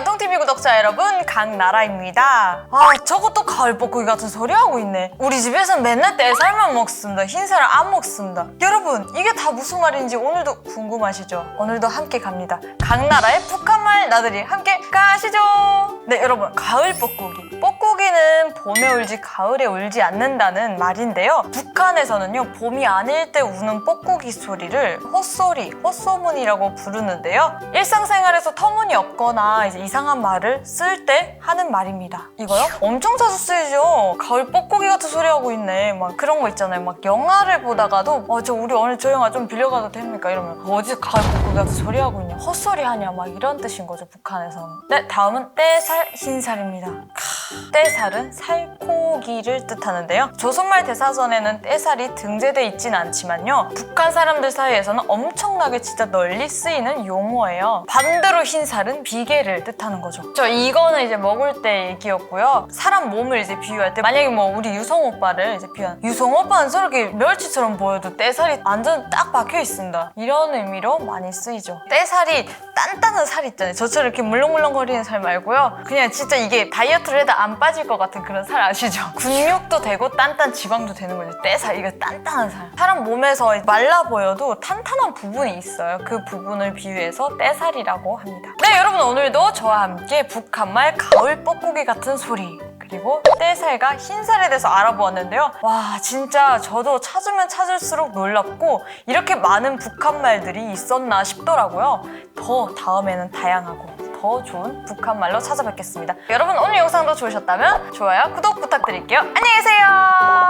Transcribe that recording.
연통TV 구독자 여러분 강나라입니다. 아 저것도 가을 뻐꾸기 같은 소리 하고 있네. 우리 집에서는 맨날 떼살만 먹습니다. 흰살을 안 먹습니다. 여러분 이게 다 무슨 말인지 오늘도 궁금하시죠? 오늘도 함께 갑니다. 강나라의 북한말 나들이 함께 가시죠. 네 여러분 가을 뻐꾸기. 뻐꾸기는 봄에 울지 가을에 울지 않는다는 말인데요. 북한에서는요 봄이 아닐 때 우는 뻐꾸기 소리를 헛소리, 헛소문이라고 부르는데요. 일상생활에서 터무니없거나 이상한 말을 쓸 때 하는 말입니다. 이거요? 엄청 자주 쓰이죠. 가을 뻐꾸기 같은 소리 하고 있네. 막 그런 거 있잖아요. 막 영화를 보다가도 어, 저 우리 오늘 저 영화 좀 빌려가도 됩니까? 이러면 어디 가을 뻐꾸기 같은 소리 하고 있냐? 헛소리 하냐? 막 이런 뜻인 거죠 북한에서는. 네 다음은 떼살 흰살입니다. 크, 떼살은 살코기를 뜻하는데요. 조선말 대사전에는 떼살이 등재돼 있진 않지만요. 북한 사람들 사이에서는 엄청나게 진짜 널리 쓰이는 용어예요. 반대로 흰살은 비계를 뜻하는 거죠. 저 이거는 이제 먹을 때 얘기였고요. 사람 몸을 이제 비유할 때 만약에 뭐 우리 유성 오빠를 이제 비유한 유성 오빠는 저렇게 멸치처럼 보여도 떼살이 완전 딱 박혀 있습니다. 이런 의미로 많이 쓰이죠. 떼살이 단단한 살 있잖아요. 저처럼 이렇게 물렁물렁거리는 살 말고요. 그냥 진짜 이게 다이어트를 해도 안 빠질 것 같은 그런 살 아시죠? 근육도 되고 단단 지방도 되는 거죠 떼살 이거 단단한 살 사람 몸에서 말라 보여도 탄탄한 부분이 있어요 그 부분을 비유해서 떼살이라고 합니다 네 여러분 오늘도 저와 함께 북한말 가을 뻐꾸기 같은 소리 그리고 떼살과 흰살에 대해서 알아보았는데요. 와 진짜 저도 찾으면 찾을수록 놀랍고 이렇게 많은 북한 말들이 있었나 싶더라고요. 더 다음에는 다양하고 더 좋은 북한 말로 찾아뵙겠습니다. 여러분 오늘 영상도 좋으셨다면 좋아요, 구독 부탁드릴게요. 안녕히 계세요.